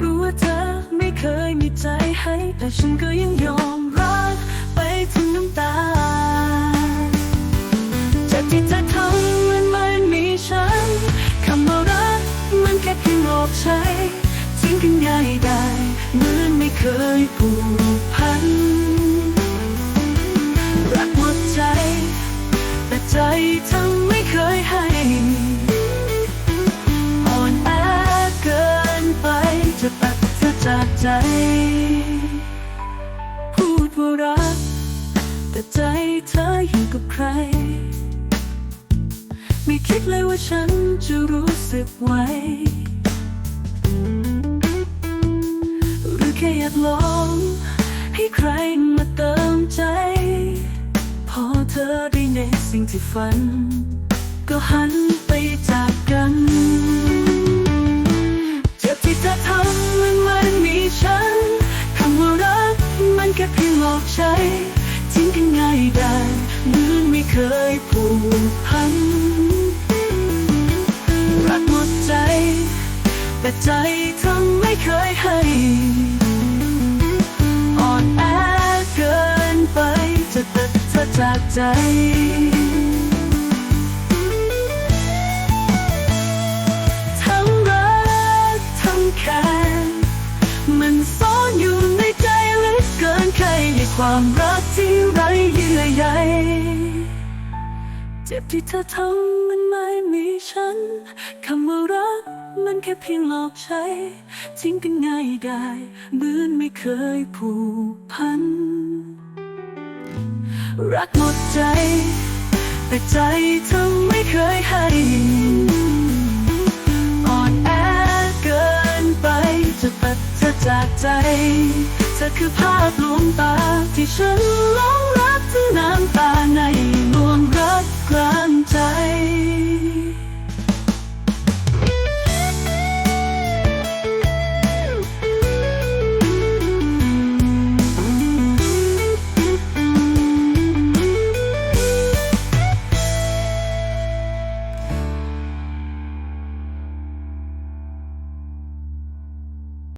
รู้ว่าเธอไม่เคยมีใจให้ แต่ฉันก็ยังยอมรักไปถึงน้ำตา จาที่จะทำมันไม่มีฉัน คำว่ารักมันแค่เพียงอกใช้ทิ้งกันง่ยได้เหมือนไม่เคยผูกพัน รักหมดใจ แต่ใจทำ จากใจ พูดว่ารัก แต่ใจเธออยู่กับใคร ไม่คิดเลยว่าฉันจะรู้สึกไวหรือแค่อยากลองให้ใครมาเติมใจ พอเธอได้ในสิ่งที่ฝัน ก็หันไปจาก อกใช้ทิ้งกันง่ายได้เหมือนไม่เคยผูกพัน รักหมดใจ แต่ใจทั้งไม่เคยให้ อ่อนแอเกินไปจะตัดเธอจากใจ ความรักที่ไร้เยื่อใยเจ็บที่เธอทำมันไม่มีฉันคำว่ารักมันแค่เพียงหลอกใช้ ทิ้งกันง่ายได้เหมือนไม่เคยผูกพัน รักหมดใจ แต่ใจเธอไม่เคยให้ จากใจ เธอคือภาพลวงตาที่ฉันหลง